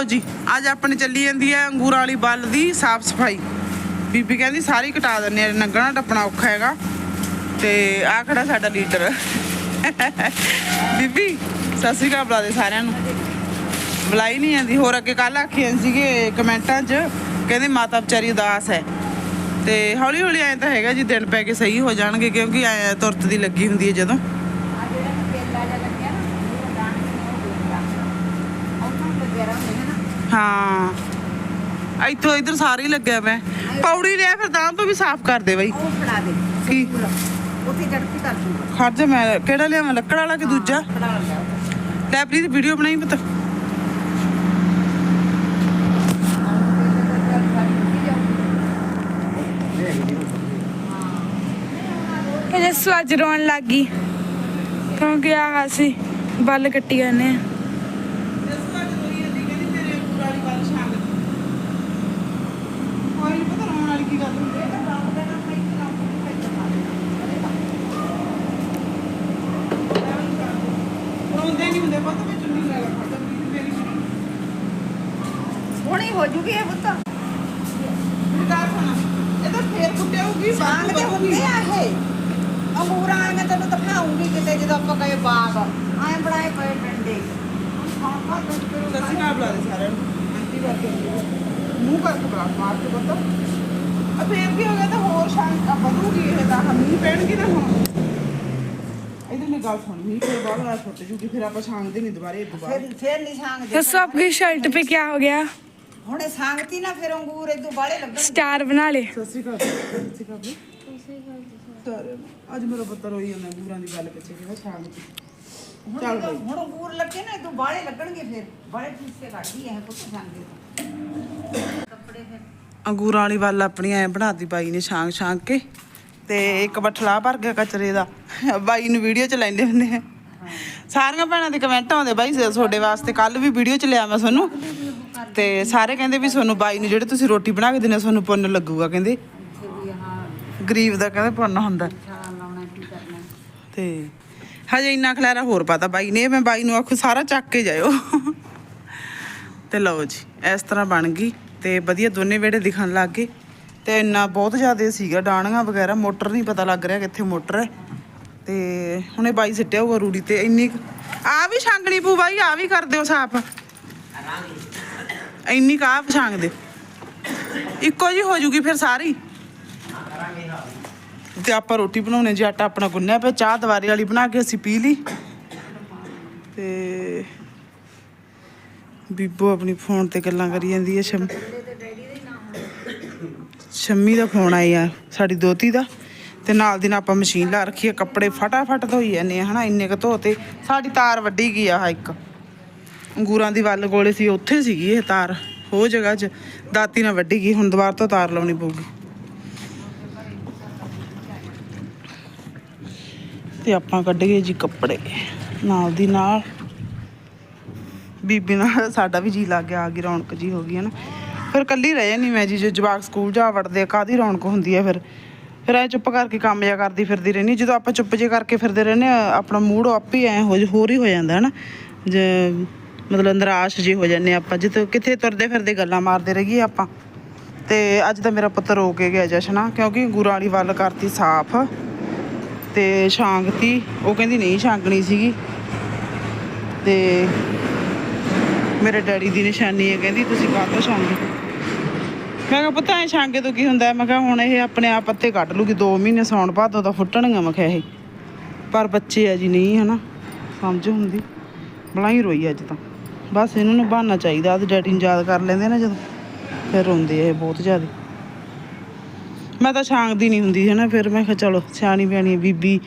ਲਓ ਜੀ, ਅੱਜ ਆਪਣੇ ਚੱਲੀ ਜਾਂਦੀ ਹੈ ਅੰਗੂਰਾਂ ਵਾਲੀ ਬੱਲ ਦੀ ਸਾਫ਼ ਸਫ਼ਾਈ। ਬੀਬੀ ਕਹਿੰਦੀ ਸਾਰੀ ਕਟਾ ਦਿੰਨੇ ਆ ਨੰਗਣਾ ਟੱਪਣਾ ਔਖਾ ਹੈਗਾ। ਤੇ ਆ ਖੜਾ ਸਾਡਾ ਲੀਡਰ। ਬੀਬੀ, ਸਤਿ ਸ਼੍ਰੀ ਅਕਾਲ ਬੁਲਾ ਦੇ ਸਾਰਿਆਂ ਨੂੰ। ਬੁਲਾਈ ਨਹੀਂ ਜਾਂਦੀ, ਹੋਰ ਅੱਗੇ ਕੱਲ ਆਖੀਆਂ ਸੀਗੇ ਕਮੈਂਟਾਂ 'ਚ, ਕਹਿੰਦੇ ਮਾਤਾ ਵਿਚਾਰੀ ਉਦਾਸ ਹੈ। ਤੇ ਹੌਲੀ ਹੌਲੀ ਐਂ ਤਾਂ ਹੈਗਾ ਜੀ, ਦਿਨ ਪੈ ਕੇ ਸਹੀ ਹੋ ਜਾਣਗੇ, ਕਿਉਂਕਿ ਐ ਤੁਰਤ ਦੀ ਲੱਗੀ ਹੁੰਦੀ ਹੈ ਜਦੋਂ ਆ ਜਿਹੜਾ ਕੇਲਾ ਜਿਹਾ ਲੱਗਿਆ ਨਾ ਉਹ ਦਾਣੇ ਨੂੰ ਦੇਖਦਾ ਉਹਨਾਂ ਲੱਗਿਆ ਰਹਿੰਦੇ ਨਾ ਹਾਂ। ਇੱਥੋਂ ਇੱਧਰ ਸਾਰੇ ਹੀ ਲੱਗਿਆ ਪਿਆ ਪੌੜੀ ਲਿਆ ਫਿਰ ਤਾਂ ਤੋਂ ਵੀ ਸਾਫ਼ ਕਰ ਦੇ ਬਈ। ਉਹ ਫੜਾ ਦੇ। ਕੀ? ਉੱਥੇ ਜੜਤੀ ਕਰ ਦੂੰਗਾ। ਖੜ ਜਾ ਮੈਂ। ਕਿਹੜਾ ਲਿਆਵਾਂ ਲੱਕੜ ਵਾਲਾ ਕਿ ਦੂਜਾ? ਫੜਾ ਲਿਆ। ਲੈ ਪਲੀਜ਼ ਵੀਡੀਓ ਬਣਾਈ ਪਤਾ। ਇਹ ਸਵਾਜ ਰੋਣ ਲੱਗ ਗਈ। ਕਿਉਂਕਿ ਆਹ ਸੀ ਬੱਲ ਕੱਟੀ ਜਾਂਦੇ ਆ। ਸਾਂਗ ਦੇ ਹੁੰਦੇ ਆ ਇਹ ਅੰਗੂਰਾਂ ਵਾਲੀਆਂ ਤੈਨੂੰ ਦਿਖਾਉਂਗੀ ਕਿਤੇ ਜਦੋਂ ਆਪਾਂ ਕਹੇ ਬਾਗ ਐਂ ਬਣਾਏ ਪਏ ਡੰਡੇ ਮੂੰਹ ਕਰਕੇ ਬਣਾ ਮਾਰ ਕੇ ਪਤਾ ਆ ਫੇਰ ਕੀ ਹੋ ਗਿਆ ਤਾਂ ਹੋਰ ਸ਼ਾਂਤ ਵਧੂਗੀ ਇਹ ਤਾਂ ਹਮੀ ਪੈਣਗੀ ਨਾ ਹੁਣ ਇਹਦੇ ਲਈ ਗੱਲ ਸੁਣ ਮੀਂਹ ਫਿਰ ਬਾਅਦ ਨਾਲ ਛੁੱਟ ਜੂਗੀ ਫਿਰ ਆਪਾਂ ਛਾਂਗਦੇ ਨਹੀਂ ਦੁਬਾਰੇ ਦੁਬਾਰਾ ਫਿਰ ਫਿਰ ਨਹੀਂ ਸਾਂਗ ਦੇ ਦੱਸੋ ਆਪਕੀ ਸ਼ਰਟ पे क्या हो गया ਹੁਣੇ ਸੰਗਤੀ ਨਾ ਫਿਰ ਅੰਗੂਰ ਇਦੋਂ ਬਾਲੇ ਲੱਗਣ ਸਟਾਰ ਬਣਾ ਲੇ ਸਤਿ ਸ਼੍ਰੀ ਅਕਾਲ ਸਤਿ ਸ਼੍ਰੀ ਅਕਾਲ ਤਾਰੇ ਅੱਜ ਮੇਰਾ ਪੁੱਤਰ ਹੋਈ ਜਾਂਦਾ ਅੰਗੂਰਾਂ ਦੀ ਗੱਲ ਪਿੱਛੇ ਕਿਹਾ ਸ਼ਾਮ ਨੂੰ ਚੱਲ ਬਈ। ਹੁਣ ਅੰਗੂਰ ਲੱਗੇ ਨਾ ਇਦੋਂ ਬਾਲੇ ਲੱਗਣਗੇ ਫਿਰ। ਬਾਲੇ ਠੀਕੇ ਕੱਢੀ ਐ ਪੁੱਤ ਸੰਗਦੇ ਕੱਪੜੇ ਫਿਰ। ਅੰਗੂਰਾਂ ਵਾਲੀ ਵੱਲ ਆਪਣੀ ਐ ਬਣਾਤੀ ਬਾਈ ਨੇ ਛਾਂਗ ਛਾਂਗ ਕੇ ਤੇ ਇੱਕ ਬਠਲਾ ਭਰ ਗਿਆ ਕਚਰੇ ਦਾ। ਬਾਈ ਨੂੰ ਵੀਡੀਓ ਚ ਲੈਂਦੇ ਹੁੰਦੇ ਆ। ਸਾਰੀਆਂ ਭੈਣਾਂ ਦੇ ਕਮੈਂਟ ਆਉਂਦੇ ਬਾਈ ਤੁਹਾਡੇ ਵਾਸਤੇ। ਕੱਲ ਵੀ ਵੀਡੀਓ ਚ ਲਿਆ ਮੈਂ ਤੁਹਾਨੂੰ। ਤੇ ਸਾਰੇ ਕਹਿੰਦੇ ਵੀ ਤੁਹਾਨੂੰ ਬਾਈ ਨੂੰ ਜਿਹੜੇ ਤੁਸੀਂ ਰੋਟੀ ਬਣਾ ਕੇ ਦਿੰਦੇ ਹੋ, ਤੁਹਾਨੂੰ ਪੁੰਨ ਲੱਗੂਗਾ ਕਹਿੰਦੇ। ਗਰੀਬ ਦਾ ਕਹਿੰਦੇ ਪੁੰਨ ਹੁੰਦਾ। ਤੇ ਹਜੇ ਇੰਨਾ ਖਲਾਰਾ ਹੋਰ ਪਤਾ ਬਾਈ ਨੇ ਮੈਂ ਬਾਈ ਨੂੰ ਆਖੂ ਸਾਰਾ ਚੱਕ ਕੇ ਜਾਇਓ। ਤੇ ਲਓ ਜੀ ਇਸ ਤਰ੍ਹਾਂ ਬਣ ਗਈ ਤੇ ਵਧੀਆ ਦੋਨੇ ਵਿਹੜੇ ਦਿਖਣ ਲੱਗ ਗਏ। ਤੇ ਇੰਨਾ ਬਹੁਤ ਜ਼ਿਆਦਾ ਸੀਗਾ ਡਾਣੀਆਂ ਵਗੈਰਾ ਮੋਟਰ ਨਹੀਂ ਪਤਾ ਲੱਗ ਰਿਹਾ ਕਿੱਥੇ ਮੋਟਰ ਹੈ। ਤੇ ਹੁਣੇ ਬਾਈ ਸਿੱਟਿਆ ਹੋਊਗਾ ਰੂੜੀ ਤੇ ਇੰਨੀ ਆ ਵੀ ਛਾਂਗਣੀ ਪੂ ਬਾਈ ਆ ਵੀ ਕਰ ਦਿਓ ਸਾਫ਼। ਇੰਨੀ ਕਾਹ ਛਾਂਗ ਦੇ? ਇੱਕੋ ਜੀ ਹੋ ਜੂਗੀ ਫਿਰ ਸਾਰੀ? ਤੇ ਆਪਾਂ ਰੋਟੀ ਬਣਾਉਣੇ, ਜੀ ਆਟਾ ਆਪਣਾ ਗੁੰਨਿਆ ਪਿਆ, ਚਾਹ ਦਵਾਰੇ ਵਾਲੀ ਬਣਾ ਕੇ ਅਸੀਂ ਪੀ ਲਈ। ਤੇ ਬੀਬੋ ਆਪਣੀ ਫੋਨ ਤੇ ਗੱਲਾਂ ਕਰੀ ਜਾਂਦੀ ਹੈ ਸ਼ਮ ਸ਼ੰਮੀ ਦਾ ਫੋਨ ਆਇਆ, ਸਾਡੀ ਦੋਤੀ ਦਾ। ਤੇ ਨਾਲ ਦੀ ਨਾਲ ਆਪਾਂ ਮਸ਼ੀਨ ਲਾ ਰੱਖੀ ਹੈ, ਕੱਪੜੇ ਫਟਾਫਟ ਧੋਈ ਜਾਂਦੇ ਆ ਹਨਾ, ਇੰਨੇ ਕ ਧੋਤੇ ਸਾਡੀ ਤਾਰ ਵੱਡੀ ਗਈ ਆ ਇੱਕ। ਅੰਗੂਰਾਂ ਦੀ ਵੱਲ ਕੋਲੇ ਸੀ, ਉੱਥੇ ਸੀਗੀ ਇਹ ਤਾਰ। ਉਹ ਜਗ੍ਹਾ 'ਚ ਦਾਤੀ ਨਾਲ ਵੱਢੀ ਗਈ, ਹੁਣ ਦੁਬਾਰਾ ਤੋਂ ਤਾਰ ਲਾਉਣੀ ਪਊਗੀ। ਤੇ ਆਪਾਂ ਕੱਢ ਗਏ ਜੀ ਕੱਪੜੇ, ਨਾਲ ਦੀ ਨਾਲ। ਬੀਬੀ ਨਾਲ ਸਾਡਾ ਵੀ ਜੀ ਲੱਗ ਗਿਆ, ਆ ਗਈ ਰੌਣਕ ਜੀ ਹੋ ਗਈ ਹੈ ਨਾ ਫਿਰ ਕੱਲੀ ਰਹਿ ਜਾਨੀ ਮੈਂ ਜੀ, ਜੇ ਜਵਾਕ ਸਕੂਲ ਜਾ ਵੜਦੇ ਆ ਕਾਦੀ ਰੌਣਕ ਹੁੰਦੀ ਹੈ ਫਿਰ? ਫਿਰ ਐ ਚੁੱਪ ਕਰਕੇ ਕੰਮ ਜਿਆ ਕਰਦੀ ਫਿਰਦੀ ਰਹਿੰਦੀ, ਜਦੋਂ ਆਪਾਂ ਚੁੱਪ ਜੇ ਕਰਕੇ ਫਿਰਦੇ ਰਹਿੰਦੇ ਆ, ਆਪਣਾ ਮੂਡ ਆਪੇ ਹੀ ਐ ਹੋ, ਹੋਰ ਹੀ ਹੋ ਜਾਂਦਾ ਹੈ ਨਾ ਜੇ ਮਤਲਬ ਨਿਰਾਸ਼ ਜੀ ਹੋ ਜਾਂਦੇ ਆਪਾਂ ਜਿੱਥੇ ਕਿੱਥੇ ਤੁਰਦੇ ਫਿਰਦੇ ਗੱਲਾਂ ਮਾਰਦੇ ਰਹੀਏ ਆਪਾਂ। ਤੇ ਅੱਜ ਤਾਂ ਮੇਰਾ ਪੁੱਤ ਰੋ ਕੇ ਗਿਆ ਜਸ਼ਨਾ ਕਿਉਂਕਿ ਗੁਰਾਂ ਵਾਲੀ ਵੱਲ ਕਰਤੀ ਸਾਫ਼ ਤੇ ਛਾਂਗਤੀ, ਉਹ ਕਹਿੰਦੀ ਨਹੀਂ ਛਾਂਗਣੀ ਸੀਗੀ। ਤੇ ਮੇਰੇ ਡੈਡੀ ਦੀ ਨਿਸ਼ਾਨੀ ਹੈ, ਕਹਿੰਦੀ ਤੁਸੀਂ ਕਾਹਤੋਂ ਛਾਂਗੇ ਮੈਂ ਕਿਹਾ ਪਤਾ ਐ ਛਾਂਗੇ ਤੋਂ ਕੀ ਹੁੰਦਾ ਮੈਂ ਕਿਹਾ ਹੁਣ ਇਹ ਆਪਣੇ ਆਪ ਪੱਤੇ ਕੱਢ ਲੂਗੀ 2 ਮਹੀਨੇ ਸੌਣ ਭਾਦੋਂ ਤਾਂ ਫੁੱਟਣਗੀਆਂ ਮੈਂ ਕਿਹਾ ਇਹ। ਪਰ ਬੱਚੇ ਆ ਜੀ ਨਹੀਂ, ਹਨਾ? ਸਮਝ ਹੁੰਦੀ। ਬਲਾਈ ਰੋਈ ਅੱਜ ਤਾਂ। ਬਸ ਇਹਨਾਂ ਨੂੰ ਬਹਾਨਾ ਚਾਹੀਦਾ ਤੇ ਡੈਡੀ ਨੂੰ ਯਾਦ ਕਰ ਲੈਂਦੇ ਨਾ ਜਦੋਂ, ਫਿਰ ਰੋਂਦੇ ਆ ਇਹ ਬਹੁਤ ਜ਼ਿਆਦਾ। ਮੈਂ ਤਾਂ ਛਾਂਗਦੀ ਨਹੀਂ ਹੁੰਦੀ ਹੈ ਨਾ ਫਿਰ ਮੈਂ ਕਿਹਾ ਚਲੋ ਸਿਆਣੀ ਬਿਆਣੀ ਬੀਬੀ,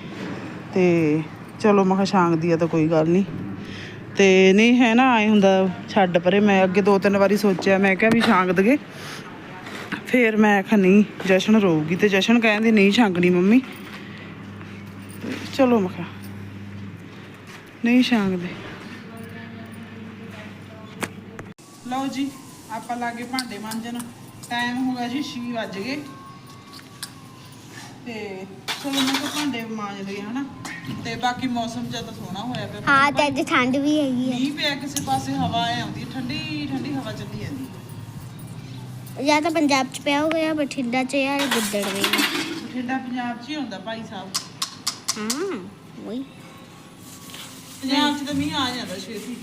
ਤੇ ਚਲੋ ਮੈਂ ਕਿਹਾ ਛਾਂਗਦੀ ਆ ਤਾਂ ਕੋਈ ਗੱਲ ਨਹੀਂ ਤੇ ਨਹੀਂ ਹੈ ਨਾ, ਆਏ ਹੁੰਦਾ ਛੱਡ ਪਰੇ, ਮੈਂ ਅੱਗੇ ਦੋ ਤਿੰਨ ਵਾਰੀ ਸੋਚਿਆ, ਮੈਂ ਕਿਹਾ ਵੀ ਛਾਂਗ ਦਗੇ ਫਿਰ ਮੈਂ ਕਿਹਾ ਨਹੀਂ, ਜਸ਼ਨ ਰੋਊਗੀ ਤੇ ਜਸ਼ਨ ਕਹਿੰਦੀ ਨਹੀਂ ਛਾਂਗਣੀ ਮੰਮੀ। ਚਲੋ ਮੈਂ ਕਿਹਾ, ਨਹੀਂ ਛਾਂਗਦੇ। ਲਓ ਜੀ ਆਪਾਂ ਲਾਗੇ ਭਾਂਡੇ ਮਾਂਜਣ। ਟਾਈਮ ਹੋ ਗਿਆ ਜੀ 6 ਵੱਜ ਗਏ। ਤੇ ਚਲੋ ਮੈਂ ਕਿਹਾ ਭਾਂਡੇ ਮਾਂਜ ਲਈਏ ਹਨਾ? ਤੇ ਬਾਕੀ ਮੌਸਮ ਜ਼ਿਆਦਾ ਸੋਹਣਾ ਹੋਇਆ ਪਿਆ। ਹਾਂ ਤੇ ਅੱਜ ਠੰਡ ਵੀ ਹੈਗੀ ਹੈ ਮੀਂਹ ਪਿਆ ਕਿਸੇ ਪਾਸੇ ਹਵਾ ਐ ਆਉਂਦੀ ਹੈ, ਠੰਡੀ ਠੰਡੀ ਹਵਾ ਚੱਲੀ ਜਾਂਦੀ। ਹੈ। ਜਾਂ ਤਾਂ ਪੰਜਾਬ ਚ ਪਿਆ ਹੋਇਆ ਬਠਿੰਡਾ ਚ ਯਾਰ ਗਿੱਦੜ ਵੀ ਬਠਿੰਡਾ ਪੰਜਾਬ 'ਚ ਹੀ ਹੁੰਦਾ ਭਾਈ ਸਾਹਿਬ। ਹਾਂ ਉਹੀ। ਪੰਜਾਬ 'ਚ ਤਾਂ ਮੀਂਹ ਆ ਜਾਂਦਾ ਛੇਤੀ।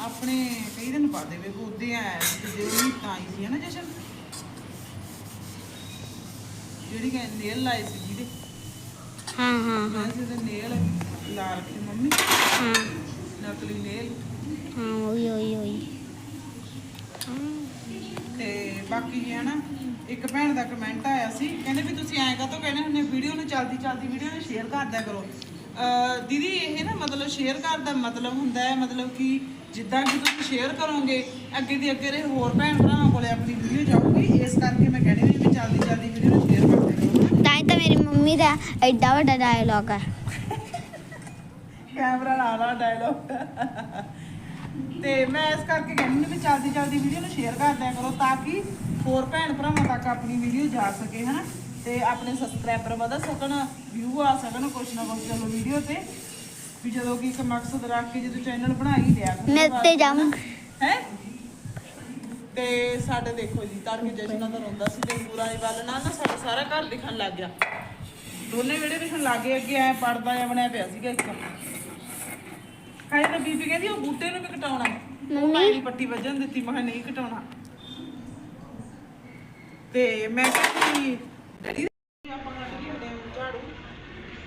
ਆਪਣੇ ਕਈ ਦਿਨ ਪਾ ਦੇਵੇ ਉਹਦੇ ਸੀ ਤੇ ਜਿਹੜੀ ਤਾਂ ਆਈ ਸੀ ਨਾ ਜਸ਼ਨ। ਜਿਹੜੀ ਕਹਿੰਦੇ ਨੇਲ ਲਾਏ ਸੀ ਜਿਹਦੇ ਹਾਂ ਹਾਂ ਸੀ ਤੇ ਨੇਲ ਲਾ ਰੱਖੇ ਮੰਮੀ। ਹਾਂ। ਨਕਲੀ ਨੇਲ ਹਾਂ ਉਹੀ ਉਹੀ ਉਹੀ। ਤੇ ਬਾਕੀ ਹੈ ਨਾ ਇੱਕ ਭੈਣ ਦਾ ਕਮੈਂਟ ਆਇਆ ਸੀ ਕਹਿੰਦੇ ਵੀ ਤੁਸੀਂ ਐਂ ਕਾਹਤੋਂ ਕਹਿੰਦੇ ਹੁੰਦੇ ਵੀਡੀਓ ਨੂੰ ਚਲਦੀ ਚਲਦੀ ਵੀਡੀਓ ਨੂੰ ਸ਼ੇਅਰ ਕਰ ਦਿਆ ਕਰੋ। ਦੀਦੀ ਇਹ ਨਾ ਮਤਲਬ ਸ਼ੇਅਰ ਕਰਨ ਦਾ ਮਤਲਬ ਹੁੰਦਾ ਹੈ ਮਤਲਬ ਕਿ ਜਿੱਦਾਂ ਕਿ ਤੁਸੀਂ ਸ਼ੇਅਰ ਕਰੋਗੇ ਅੱਗੇ ਦੀ ਅੱਗੇ ਦੇ ਹੋਰ ਭੈਣ ਭਰਾਵਾਂ ਕੋਲੇ ਆਪਣੀ ਵੀਡੀਓ ਜਾਊਗੀ ਇਸ ਕਰਕੇ ਮੈਂ ਕਹਿੰਦੀ ਹਾਂ ਵੀ ਚਲਦੀ ਚਲਦੀ ਵੀਡੀਓ ਨੂੰ ਸ਼ੇਅਰ ਕਰ ਕਰੋ ਤਾਂ ਹੀ ਤਾਂ ਮੇਰੀ ਮੰਮੀ ਦਾ ਐਡਾ ਵੱਡਾ ਡਾਇਲੌਗ ਹੈ ਕੈਮਰਾ ਲਾ ਲਾ ਡਾਇਲੌਗ ਤੇ ਮੈਂ ਇਸ ਕਰਕੇ ਕਹਿੰਦੀ ਹਾਂ ਵੀ ਚਲਦੀ ਚਲਦੀ ਵੀਡੀਓ ਨੂੰ ਸ਼ੇਅਰ ਕਰ ਦਿਆ ਕਰੋ ਤਾਂ ਕਿ ਹੋਰ ਭੈਣ ਭਰਾਵਾਂ ਤੱਕ ਆਪਣੀ ਵੀਡੀਓ ਜਾ ਸਕੇ ਹਨਾ? ਤੇ ਆਪਣੇ ਸਬਸਕ੍ਰਾਈਬਰ ਵਧ ਸਕਣ ਵਿਊ ਆ ਸਕਣ ਕੁਛ ਨਾ ਕੁਛ ਚਲੋ ਵੀਡੀਓ ਤੇ। ਵੀ ਜਦੋਂ ਕਿ ਇੱਕ ਮਕਸਦ ਰੱਖ ਕੇ ਜਦੋਂ ਚੈਨਲ ਬਣਾ ਹੀ ਲਿਆ ਮੈਂ ਤੇ ਜਾਵਾਂ। ਹੈ? ਤੇ ਸਾਡੇ ਦੇਖੋ ਜੀ ਤੜਕੇ ਜਸ਼ਨਾਂ ਦਾ ਰੋਂਦਾ ਸੀ ਤੇ ਪੂਰਾ ਹੀ ਵੱਲ ਨਾਲ ਨਾ ਸਾਡਾ ਸਾਰਾ ਘਰ ਦਿਖਣ ਲੱਗ ਗਿਆ। ਦੋਨੇ ਵਿਹੜੇ ਦਿਖਣ ਲੱਗ ਗਏ ਅੱਗੇ ਐ ਪੜਦਾ ਜਿਹਾ ਬਣਿਆ ਪਿਆ ਸੀਗਾ ਇੱਕ। ਕਾਹੇ ਤਾਂ ਬੀਬੀ ਕਹਿੰਦੀ ਉਹ ਬੂਟੇ ਨੂੰ ਵੀ ਕਟਾਉਣਾ। ਮੰਮੀ? ਮੇਰੀ ਪੱਟੀ ਵੱਜਣ ਦਿੱਤੀ ਮੈਂ ਕਿਹਾ ਨਹੀਂ ਕਟਾਉਣਾ। ਤੇ ਮੈਂ ਕਹਿੰਦੀ ਡੈਡੀ ਆਪਾਂ ਕੱਢ ਕੇ ਹਟੇ ਝਾੜੂ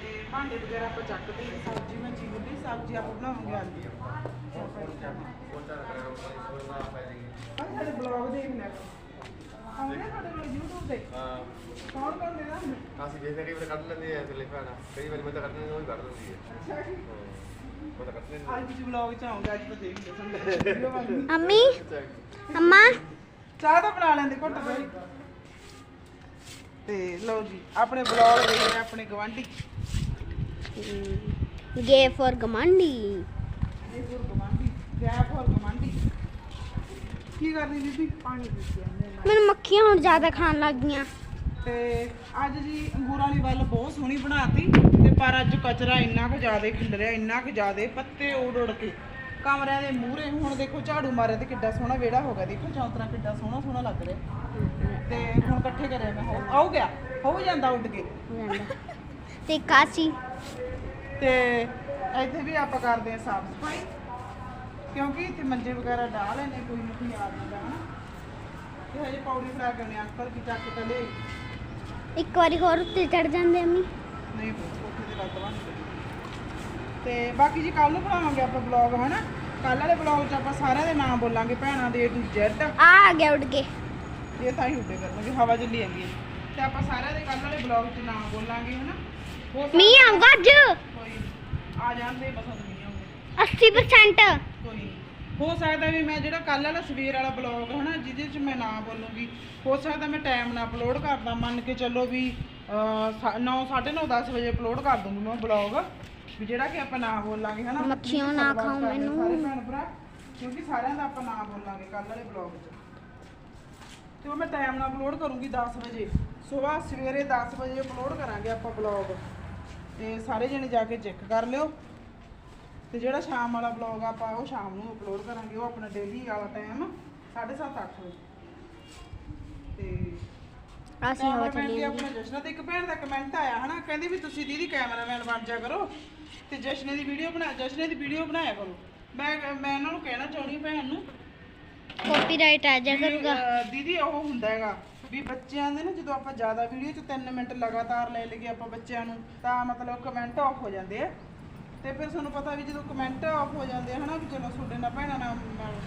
ਤੇ ਭਾਂਡੇ ਵਗੈਰਾ ਆਪਾਂ ਚੱਕਦੇ ਹਾਂ ਸਬਜ਼ੀ ਮੈਂ ਚੀਰਦੀ ਸਬਜ਼ੀ ਆਪਾਂ ਬਣਾਵਾਂਗੇ ਆਲੂ ਆਹ ਸਾਡੇ ਬਲੌਗ ਦੇਖ ਲਿਆ ਕਰੋ ਆਉਂਦੇ ਆ ਸਾਡੇ ਕੋਲ YouTube ਤੇ? ਹਾਂ। ਕੌਣ ਕੌਣ ਦੇਦਾ ਹੁੰਦਾ ਅਸੀਂ ਦੇਖਦੇ ਕਈ ਵਾਰ ਕੱਢ ਲੈਂਦੇ ਆ ਥੱਲੇ ਭੈਣਾ ਕਈ ਵਾਰੀ ਮੈਂ ਤਾਂ ਕੱਢ ਲੈਂਦਾ ਉਹ ਵੀ ਕੱਢ ਦਿੰਦੀ ਹੈ ਹਾਂ ਮੈਂ ਤਾਂ ਕੱਢ ਲੈਂਦਾ। ਅੱਜ ਵਲੌਗ ਚ ਆਉਂਗਾ ਅੱਜ ਤਾਂ ਦੇਖ ਲਿਆ ਸੰਡੇ ਵੀਡੀਓ ਵਾਲੀ ਅੰਮੀ ਅੰਮਾ? ਚਾਹ ਤਾਂ ਬਣਾ ਲੈਂਦੇ ਘੁੱਟ ਕੋਈ ਤੇ ਲਓ ਜੀ ਆਪਣੇ ਬਲੌਗ ਦੇਖ ਰਹੇ ਆਪਣੇ ਗਵਾਂਢੀ ਗੇ ਫॉर ਗਮੰਡੀ ਇਹ ਹੋਰ ਗਵਾਂਢੀ ਗੈਪ ਹੋਰ ਗਵਾਂਢੀ ਕੀ ਕਰਨੀ ਬੀਬੀ ਪਾਣੀ ਪੀਤੀ ਨਾਲ ਮੈਨੂੰ ਮੱਖੀਆਂ ਹੁਣ ਜ਼ਿਆਦਾ ਖਾਣ ਲੱਗ ਗਈਆਂ। ਤੇ ਅੱਜ ਜੀ ਅੰਗੂਰਾਂ ਵਾਲੀ ਵੱਲ ਬਹੁਤ ਸੋਹਣੀ ਬਣਾਤੀ ਤੇ ਪਰ ਅੱਜ ਕਚਰਾ ਇੰਨਾ ਕੁ ਜ਼ਿਆਦਾ ਖਿਲਰਿਆ ਇੰਨਾ ਕੁ ਜ਼ਿਆਦਾ ਪੱਤੇ ਉੜ ਉੜ ਕੇ। ਕਮਰਿਆਂ ਦੇ ਮੂਹਰੇ ਹੁਣ ਦੇਖੋ ਝਾੜੂ ਮਾਰਿਆ ਤੇ ਕਿੱਡਾ ਸੋਹਣਾ ਵਿਹੜਾ ਹੋ ਗਿਆ। ਦੇਖੋ ਚੌਂਤਰਾ ਕਿੱਡਾ ਸੋਹਣਾ ਸੋਹਣਾ ਲੱਗ ਰਿਹਾ। ਤੇ ਹੁਣ ਇਕੱਠੇ ਕਰਿਆ ਮੈਂ ਹੋ ਆਉ ਗਿਆ? ਹੋ ਜਾਂਦਾ ਉੱਡ ਕੇ। ਤੇ ਕਾਸੀ? ਤੇ ਇੱਥੇ ਵੀ ਆਪਾਂ ਕਰਦੇ ਹਾਂ ਸਾਫ਼ ਸਫ਼ਾਈ ਕਿਉਂਕਿ ਇੱਥੇ ਮੰਜੇ ਵਗੈਰਾ ਢਾ ਲੈਣੇ ਕੋਈ ਨਾ ਕੋਈ ਆ ਜਾਂਦਾ ਹਨਾ ਤੇ ਹਜੇ ਪੌੜੀ ਫਰਾ ਕਰਨੇ ਅੰਕਲ ਕੀ ਚੱਕ ਕੇ ਲੈ ਇੱਕ ਵਾਰੀ ਹੋਰ ਉੱਤੇ ਚੜ ਜਾਂਦੇ ਅੰਮੀ ਨਹੀਂ ਕੋਠੇ ਤੇ ਲੱਗ ਤੇ ਬਾਕੀ ਜੀ ਕੱਲ ਨੂੰ ਬਣਾਵਾਂਗੇ ਆਪਾਂ ਬਲੌਗ ਹਨਾ? ਕੱਲ ਵਾਲੇ ਬਲੌਗ 'ਚ ਆਪਾਂ ਸਾਰਿਆਂ ਦੇ ਨਾਮ ਬੋਲਾਂਗੇ ਭੈਣਾਂ ਦੇ to Z ਆ ਆ ਗਿਆ ਉੱਡ ਕੇ। ਇਹ ਤਾਂ ਹੀ ਉੱਡੇ ਕਰਨਗੇ ਹਵਾ ਚੱਲੀ ਜਾਂਦੀ ਹੈ। ਤੇ ਆਪਾਂ ਸਾਰਿਆਂ ਦੇ ਕੱਲ ਵਾਲੇ ਬਲੌਗ 'ਚ ਨਾਮ ਬੋਲਾਂਗੇ ਹਨਾ? ਹੋ ਸਕਦਾ ਮੀਂਹ ਆਊਗਾ ਅੱਜ। ਕੋਈ ਆ ਜਾਂਦੇ ਬਸ ਨਹੀਂ ਆਉਂਦੇ। 80% ਕੋਈ ਨੀ। ਹੋ ਸਕਦਾ ਵੀ ਮੈਂ ਜਿਹੜਾ ਕੱਲ ਵਾਲਾ ਸਵੇਰ ਵਾਲਾ ਬਲੌਗ ਹਨਾ ਜਿਹਦੇ 'ਚ ਮੈਂ ਨਾਮ ਬੋਲੂੰਗੀ। ਹੋ ਸਕਦਾ ਮੈਂ ਟਾਈਮ ਨਾਲ ਅਪਲੋਡ ਕਰਦਾ ਮੰਨ ਕੇ ਚੱਲੋ ਵੀ 9 9:30 10 ਵਜੇ ਅਪਲੋਡ ਕਰ ਦੂੰਗੀ ਮੈਂ ਬਲੌਗ ਵੀ ਜਿਹੜਾ ਕਿ ਆਪਾਂ ਨਾਮ ਬੋਲਾਂਗੇ ਹਨਾ। ਮੱਖੀਆਂ ਨਾ ਖਾਓ ਕਰਦੇ ਮੈਨੂੰ। ਸਾਰੇ ਭੈਣ ਭਰਾ ਕਿਉਂਕਿ ਸਾਰਿਆਂ ਦਾ ਆਪਾਂ ਨਾਮ ਬੋਲਾਂਗੇ ਕੱਲ ਵਾਲੇ ਬਲੌਗ 'ਚ। ਤੇ ਉਹ ਮੈਂ ਟਾਈਮ ਨਾਲ ਅਪਲੋਡ ਕਰੂੰਗੀ 10 ਵਜੇ। ਸਵੇਰ ਸਵੇਰੇ 10 ਵਜੇ ਅਪਲੋਡ ਕਰਾਂਗੇ ਆਪਾਂ ਬਲੌਗ ਤੇ ਸਾਰੇ ਜਣੇ ਜਾ ਕੇ ਚੈੱਕ ਕਰ ਲਿਓ। ਤੇ ਜਿਹੜਾ ਸ਼ਾਮ ਵਾਲਾ ਬਲੌਗ ਆਪਾਂ ਉਹ ਸ਼ਾਮ ਨੂੰ ਅਪਲੋਡ ਕਰਾਂਗੇ ਉਹ ਆਪਣਾ ਡੇਲੀ ਵਾਲਾ ਟਾਈਮ 7:30 ਅੱਠ ਵਜੇ। ਤੇ ਅਸੀਂ ਕੈਮਰਾਮੈਨ ਚੱਲੀ ਆਪਣਾ ਜਸ਼ਨਾ ਤੇ ਇੱਕ ਭੈਣ ਦਾ ਕਮੈਂਟ ਆਇਆ ਹਨਾ ਕਹਿੰਦੀ ਵੀ ਤੁਸੀਂ ਦੀਦੀ ਕੈਮਰਾਮੈਨ ਬਣ ਜਾ ਕਰੋ ਤੇ ਜਸ਼ਨੇ ਦੀ ਵੀਡੀਓ ਬਣਾ ਜਸ਼ਨੇ ਦੀ ਵੀਡੀਓ ਬਣਾਇਆ ਕਰੋ। ਮੈਂ ਮੈਂ ਇਹਨਾਂ ਨੂੰ ਕਹਿਣਾ ਚਾਹੁੰਦੀ ਭੈਣ ਨੂੰ ਕਾਪੀਰਾਈਟ ਆ ਜਾ ਕਰੂਗਾ। ਦੀਦੀ ਉਹ ਹੁੰਦਾ ਹੈਗਾ ਵੀ ਬੱਚਿਆਂ ਦੇ ਨਾ ਜਦੋਂ ਆਪਾਂ ਜ਼ਿਆਦਾ ਵੀਡੀਓ ਚ 3 ਮਿੰਟ ਲਗਾਤਾਰ ਲੈ ਲਈਏ ਆਪਾਂ ਬੱਚਿਆਂ ਨੂੰ, ਤਾਂ ਮਤਲਬ ਕਮੈਂਟ ਆਫ ਹੋ ਜਾਂਦੇ ਆ। ਤੇ ਫਿਰ ਤੁਹਾਨੂੰ ਪਤਾ ਵੀ ਜਦੋਂ ਕਮੈਂਟ ਆਫ ਹੋ ਜਾਂਦੇ ਆ ਹਨਾ, ਵੀ ਚਲੋ ਤੁਹਾਡੇ ਨਾਲ ਭੈਣਾਂ ਨਾਲ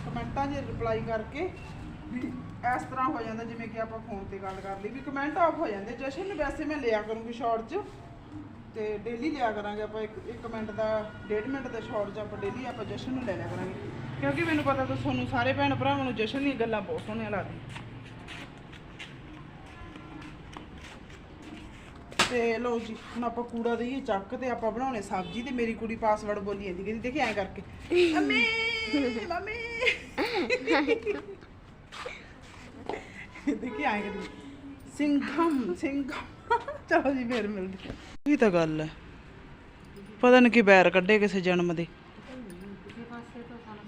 ਕਮੈਂਟਾਂ 'ਚ ਰਿਪਲਾਈ ਕਰਕੇ ਵੀ ਇਸ ਤਰ੍ਹਾਂ ਹੋ ਜਾਂਦਾ, ਜਿਵੇਂ ਕਿ ਆਪਾਂ ਫੋਨ ਤੇ ਗੱਲ ਕਰ ਲਈ, ਵੀ ਕਮੈਂਟ ਆਫ ਹੋ ਜਾਂਦੇ। ਜਸ਼ਨ ਨੂੰ ਵੈਸੇ ਮੈਂ ਲਿਆ ਕਰੂੰਗੀ ਸ਼ਾਰਟ 'ਚ, ਤੇ ਡੇਲੀ ਲਿਆ ਕਰਾਂਗੇ ਆਪਾਂ ਇੱਕ ਇੱਕ ਮਿੰਟ ਦਾ, ਡੇਢ ਮਿੰਟ ਦਾ ਸ਼ਾਰਟ 'ਚ ਆਪਾਂ ਡੇਲੀ ਆਪਾਂ ਜਸ਼ਨ ਨੂੰ ਲੈ ਲਿਆ ਕਰਾਂਗੇ। ਕਿਉਂਕਿ ਮੈਨੂੰ ਪਤਾ ਤਾਂ ਤੁਹਾਨੂੰ ਸਾਰੇ ਭੈਣ ਭਰਾਵਾਂ ਨੂੰ ਜਸ਼ਨ ਦੀਆਂ ਗੱਲਾਂ ਬਹੁਤ ਸੋਹਣੀਆਂ ਲੱਗਦੀਆਂ। ਤੇ ਲਓ ਜੀ, ਹੁਣ ਆਪਾਂ ਕੂੜਾ ਦੇਈਏ ਚੱਕ ਤੇ ਆਪਾਂ ਬਣਾਉਣੇ ਸਬਜ਼ੀ ਤੇ ਮੇਰੀ ਕੁੜੀ ਪਾਸਵਰਡ ਬੋਲੀ ਜਾਂਦੀ, ਕਹਿੰਦੀ ਦੇਖੀ ਐਂ ਕਰਕੇ। Mummy mummy. ਦੇਖੀ ਐਂ ਕਰਦੀ ਸਿੰਘਮ ਸਿੰਘਮ। ਚਲੋ ਜੀ, ਫੇਰ ਮਿਲਦੇ ਇਹ ਤਾਂ ਗੱਲ ਹੈ। ਪਤਾ ਨਹੀਂ ਕੀ ਬੈਰ ਕੱਢੇ ਕਿਸੇ ਜਨਮ ਦੇ। ਕਿਸੇ ਪਾਸੇ ਤੋਂ ਸਾਨੂੰ